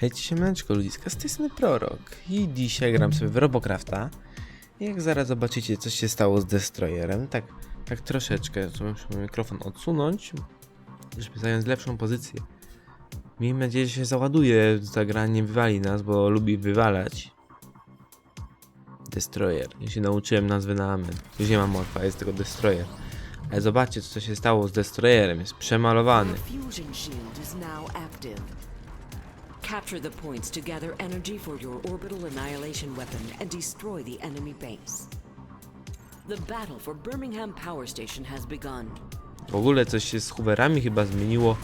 Hej, siemaneczko ludziska, z tej strony Prorok i dzisiaj gram sobie w Robocrafta. Jak zaraz zobaczycie, co się stało z Destroyerem, tak, tak troszeczkę, to muszę mikrofon odsunąć, żeby zająć lepszą pozycję. Miejmy nadzieję, że się załaduje, ta gra nie wywali nas, bo lubi wywalać. Destroyer, ja się nauczyłem nazwy na amen. Nie mam morfa, jest tylko Destroyer. Ale zobaczcie, co się stało z Destroyerem, jest przemalowany. Fusion shield is now active. Capture the points to gather energy for your orbital annihilation weapon and destroy the enemy base. The battle for Birmingham Power Station has begun. W ogóle coś się z Hooverami chyba zmieniło.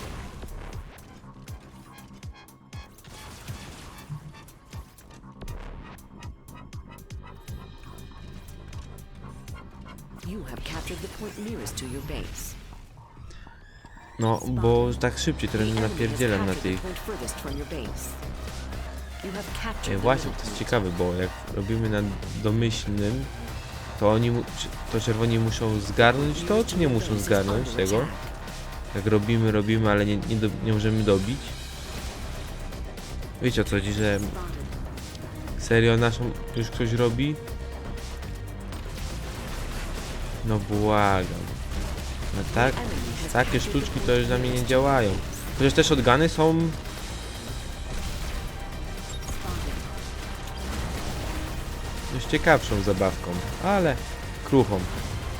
You have captured the point nearest to your base. No, bo tak szybciej has napierdzielam na tych. the właśnie, to jest ciekawe, bo jak robimy na domyślnym, to oni, to czerwoni muszą zgarnąć to, czy nie muszą zgarnąć tego? Jak robimy, robimy, ale nie, nie, do, nie możemy dobić. Wiecie o co chodzi, że serio naszą już ktoś robi? No błagam. No tak, takie sztuczki to już na mnie nie działają. Chociaż te shotguny są dość ciekawszą zabawką, ale kruchą,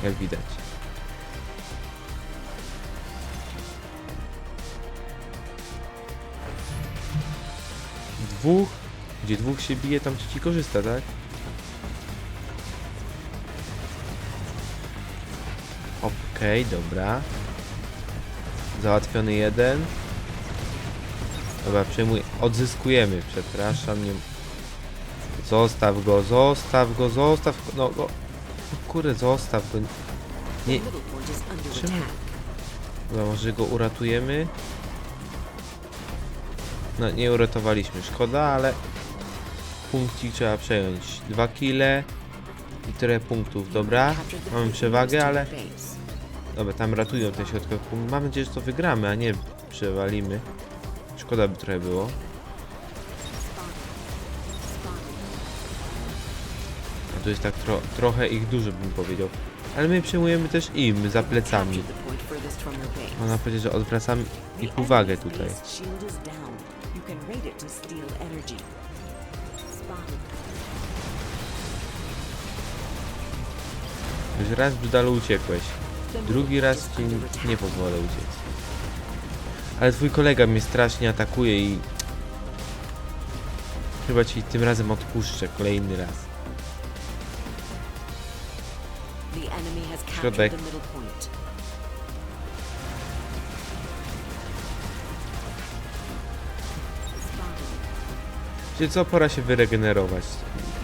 jak widać. Dwóch, gdzie dwóch się bije, tam trzeci korzysta, tak? Okej, dobra. Załatwiony jeden. Dobra, przejmuj. Odzyskujemy, przepraszam, nie... Zostaw go, zostaw go, zostaw no go. No kurde, zostaw go. Nie, attack. Dobra, może go uratujemy. No, nie uratowaliśmy, szkoda, ale punkcik trzeba przejąć. Dwa kile i tyle punktów, dobra? Mamy przewagę, ale... Dobra, tam ratują ten środkowy punkt. Mam nadzieję, że to wygramy, a nie przewalimy. Szkoda by trochę było. A tu jest tak tro trochę ich dużo, bym powiedział. Ale my przejmujemy też im za plecami. Można powiedzieć, że odwracamy The ich uwagę tutaj. Już raz brzydalu uciekłeś. Drugi raz ci nie pozwolę uciec. Ale twój kolega mnie strasznie atakuje i... Chyba ci tym razem odpuszczę kolejny raz. Środek. Czyli co, pora się wyregenerować.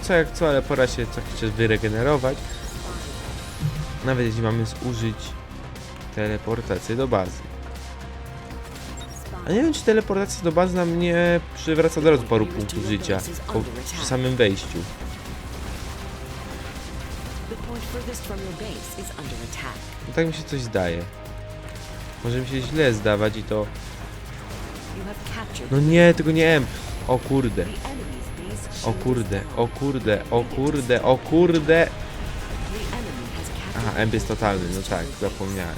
Co jak co, ale pora się czas wyregenerować. Nawet jeśli mamy zużyć teleportację do bazy. A nie wiem, czy teleportacja do bazy nam nie przywraca od razu paru punktów życia po, przy samym wejściu. No tak mi się coś zdaje. Może mi się źle zdawać i to... No nie, tego nie M. O kurde. O shield is kurde, o kurde, o kurde, o kurde. Aha, M jest totalny, no tak, zapomniałem.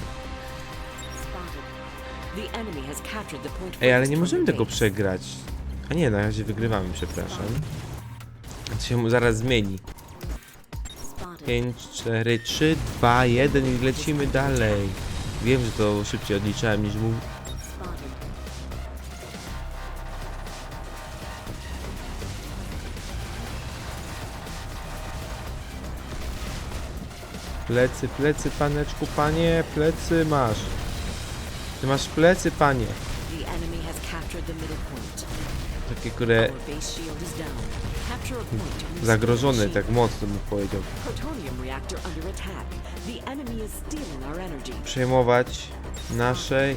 Ej, ale nie możemy tego przegrać. A nie, na razie wygrywamy, przepraszam. To się mu zaraz zmieni. Spotted. 5, 4, 3, 2, 1 i lecimy dalej. Wiem, że to szybciej odliczałem niż mów. Plecy, plecy, paneczku, panie, plecy masz. Ty masz plecy, panie. Takie, które the tak mocno bym powiedział. Przejmować naszej...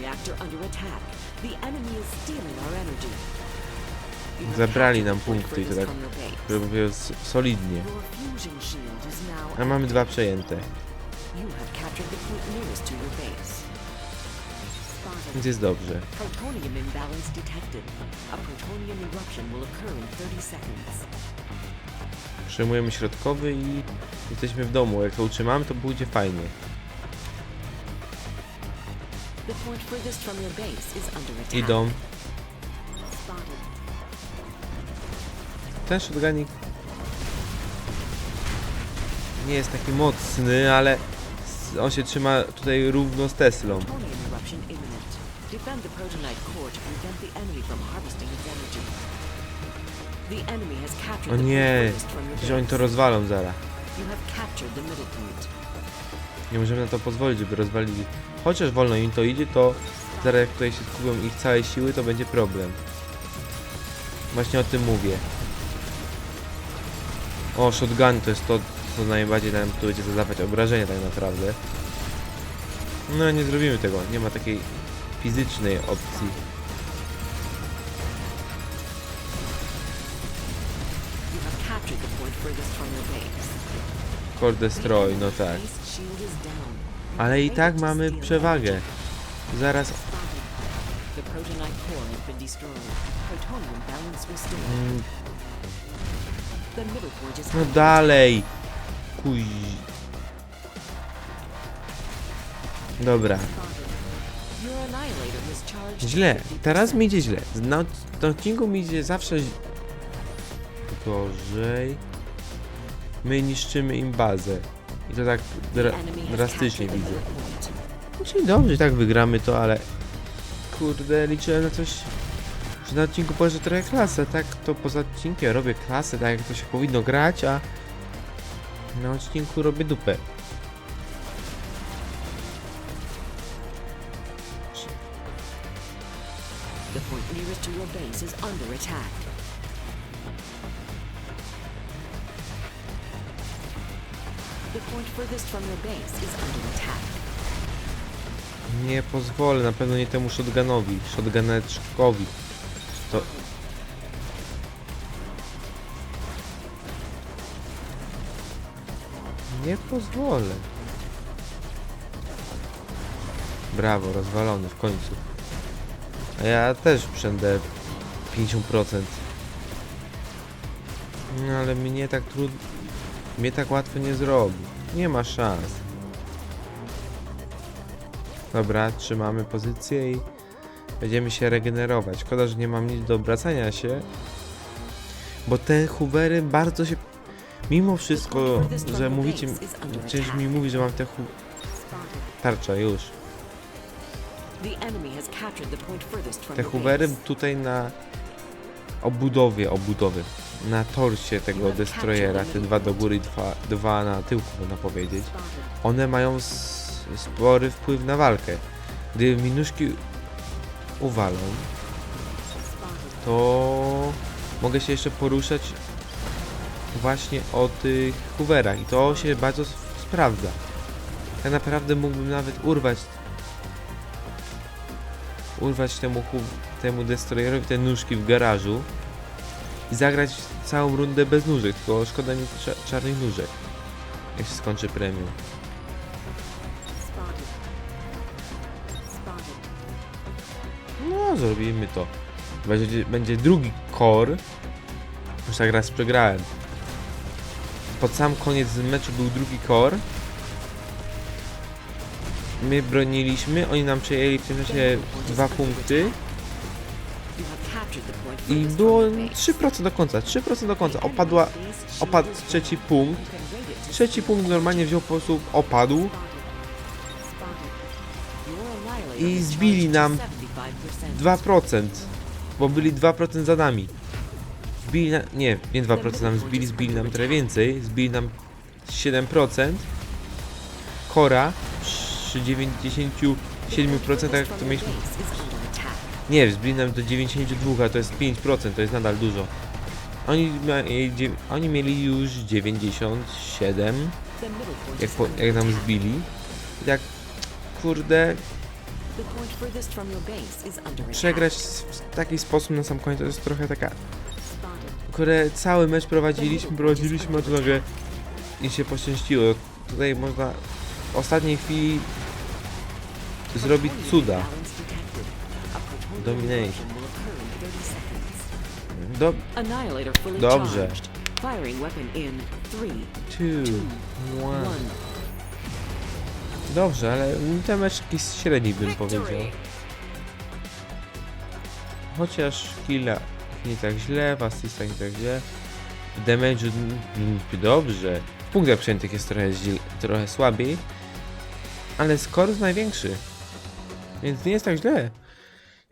Reactor under attack. The enemy is stealing our energy. Zabrali nam punkty i to tak, mówiąc, solidnie. A mamy dwa przejęte. Więc jest dobrze. Protonium imbalance detected. A protonium eruption will occur in 30 seconds. Przyjmujemy środkowy i jesteśmy w domu. Jak to utrzymamy, to będzie fajnie. The Ten shotgunik nie jest taki mocny, ale on się trzyma tutaj równo z Teslą. Defend the że oni to rozwalą zaraz. Nie możemy na to pozwolić, żeby rozwalili. Chociaż wolno im to idzie, to zaraz jak tutaj się skupią ich całe siły, to będzie problem. Właśnie o tym mówię. O, shotgun to jest to, co najbardziej nam tu będzie zadawać obrażenia tak naprawdę. No nie zrobimy tego, nie ma takiej fizycznej opcji. Core destroy, no tak. Ale i tak mamy przewagę. Zaraz... The no dalej! Kuj... Dobra. Źle. 50%. Teraz mi idzie źle. Na, na odcinku mi idzie zawsze gorzej. My niszczymy im bazę. I to tak dra drastycznie widzę. Czyli dobrze, i tak wygramy to, ale... Kurde, liczyłem na coś... Że na odcinku pokażę trochę klasę, tak? To poza odcinkiem robię klasę, tak jak to się powinno grać, a... Na odcinku robię dupę. The point nearest to your base is under attack. The point furthest from your base is under attack. Nie pozwolę, na pewno nie temu shotgunowi, shotguneczkowi. To... Nie pozwolę. Brawo, rozwalony w końcu. A ja też przędę 50%. No ale mnie tak trudno... Mnie tak łatwo nie zrobi. Nie ma szans. Dobra, trzymamy pozycję i będziemy się regenerować. Szkoda, że nie mam nic do obracania się. Bo te Hoovery bardzo się... Mimo wszystko, że mówicie... Część mi mówi, że mam te hu... Tarcza, już. Te base. tutaj na obudowie, obudowy. Na torsie tego Destroyera, te dwa do góry i dwa, dwa na tyłku, można powiedzieć. One mają spory wpływ na walkę. Gdy minuszki uwalą, to mogę się jeszcze poruszać właśnie o tych hooverach i to się bardzo sprawdza. Tak naprawdę mógłbym nawet urwać urwać temu, temu destroyerowi te nóżki w garażu i zagrać całą rundę bez nóżek, tylko szkoda mi cza- czarnych nóżek, jak się skończy premium. No, zrobimy to. Będzie, będzie drugi core. Już tak raz przegrałem. Pod sam koniec meczu był drugi core. My broniliśmy, oni nam przejęli w tym czasie dwa punkty i było from your base. 3% do końca, 3% do końca. Opadła, opadł trzeci punkt. Trzeci punkt normalnie wziął po prostu, opadł I zbili nam 75%. 2%, bo byli 2% za nami. Zbili na, nie, nie 2% nam zbili, zbili nam trochę więcej, zbili nam 7%. Kora przy 97% tak to mieliśmy. Nie, zbili nam do 92, a to jest 5%, to jest nadal dużo. Oni, oni mieli już 97, jak, po, jak nam zbili. I tak, kurde, przegrać w taki sposób na sam koniec to jest trochę taka które cały mecz prowadziliśmy, prowadziliśmy, a nagle i się poszczęściło. Tutaj można w ostatniej chwili zrobić cuda. Domination. will occur in 30 seconds. Do... Dobrze. charged. Firing weapon in 3, Two, one. 1. Dobrze, ale te meczki średni bym powiedział. Chociaż killa nie tak źle, w asystach nie tak źle. W damage'u dobrze. W punktach przyjętych jest trochę, trochę słabiej. Ale score jest największy. Więc nie jest tak źle.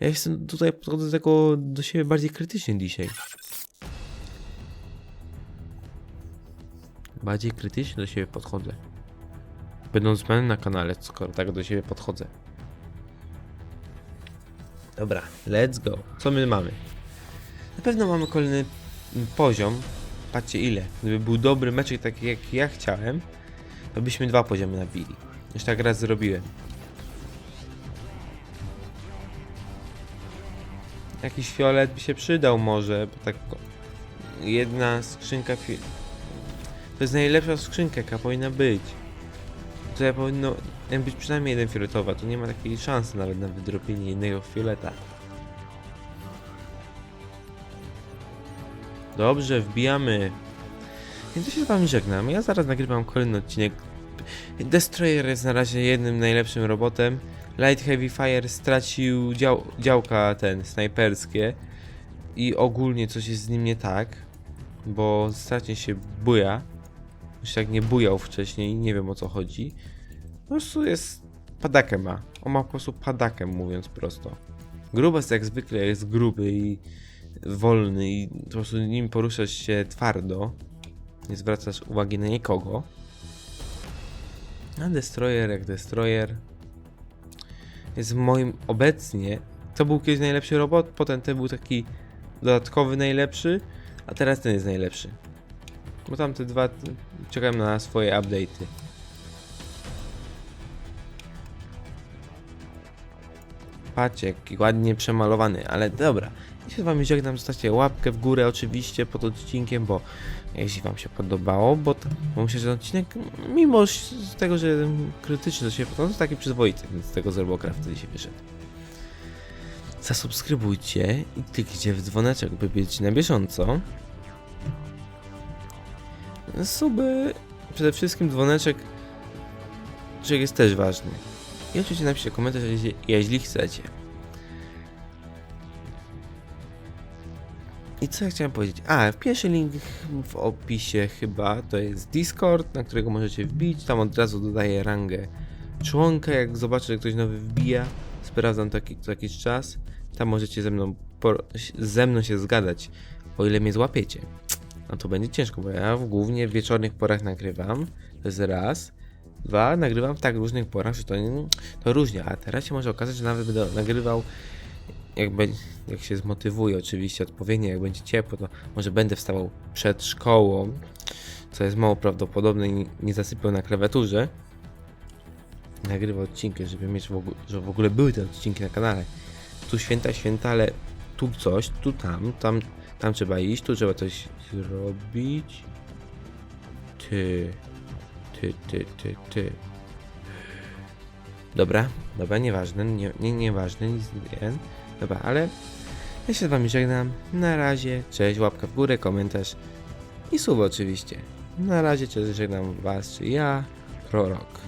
Ja jestem tutaj podchodzę do tego do siebie bardziej krytycznie dzisiaj. Bardziej krytycznie do siebie podchodzę. Będąc panem na kanale, skoro tak do siebie podchodzę. Dobra, let's go. Co my mamy? Na pewno mamy kolejny mm, poziom. Patrzcie ile. Gdyby był dobry meczek taki jak ja chciałem, to byśmy dwa poziomy nabili. Już tak raz zrobiłem. Jakiś fiolet by się przydał może, bo tak jedna skrzynka fi... To jest najlepsza skrzynka, jaka powinna być. Tutaj powinno być przynajmniej jeden fioletowa, to nie ma takiej szansy nawet na wydrobienie jednego fioleta. Dobrze, wbijamy. Więc ja się z wami żegnam. Ja zaraz nagrywam kolejny odcinek. Destroyer jest na razie jednym najlepszym robotem. Light Heavy Fire stracił dział działka ten, snajperskie. I ogólnie coś jest z nim nie tak. Bo strasznie się buja. Już jak nie bujał wcześniej, nie wiem o co chodzi. Po prostu jest. Padakę ma. On ma po prostu padakę, mówiąc prosto. Grubas jak zwykle jest gruby i wolny i po prostu nim poruszasz się twardo. Nie zwracasz uwagi na nikogo. A Destroyer jak Destroyer jest moim obecnie. To był kiedyś najlepszy robot, potem ten był taki dodatkowy najlepszy, a teraz ten jest najlepszy. Bo tamte dwa czekam na swoje update'y. Patrzcie, ładnie przemalowany, ale dobra. Ja się z wami żegnam, zostawcie łapkę w górę oczywiście pod odcinkiem, bo jeśli wam się podobało, bo, t- bo myślę, że ten odcinek, mimo tego, że krytyczny do siebie podchodzę, to taki przyzwoity, więc z tego z Robocraft wtedy się wyszedł. Zasubskrybujcie i kliknijcie w dzwoneczek, by być na bieżąco. Suby, przede wszystkim dzwoneczek, człowiek jest też ważny. I oczywiście napiszcie komentarz, jeśli- jeśli chcecie. I co ja chciałem powiedzieć? A, pierwszy link w opisie chyba to jest Discord, na którego możecie wbić. Tam od razu dodaję rangę członka. Jak zobaczę, że ktoś nowy wbija, sprawdzam taki, co jakiś czas. Tam możecie ze mną, ze mną się zgadać, o ile mnie złapiecie. No to będzie ciężko, bo ja w głównie w wieczornych porach nagrywam. To jest raz. Dwa, nagrywam w tak różnych porach, że to, to różnie. A teraz się może okazać, że nawet będę nagrywał jak, be, jak się zmotywuję oczywiście odpowiednio, jak będzie ciepło, to może będę wstawał przed szkołą, co jest mało prawdopodobne i nie, zasypiał na klawiaturze. Nagrywał odcinki, żeby mieć w ogóle, żeby w ogóle były te odcinki na kanale. Tu święta, święta, ale tu coś, tu tam, tam, tam trzeba iść, tu trzeba coś zrobić. Ty, ty, ty, ty, ty. Dobra, dobra, nieważne, nie, nie, nieważne, nic nie. Dobra, ale ja się z wami żegnam. Na razie, cześć, łapka w górę, komentarz i słowo oczywiście. Na razie, cześć, żegnam was, czy ja, Prorok.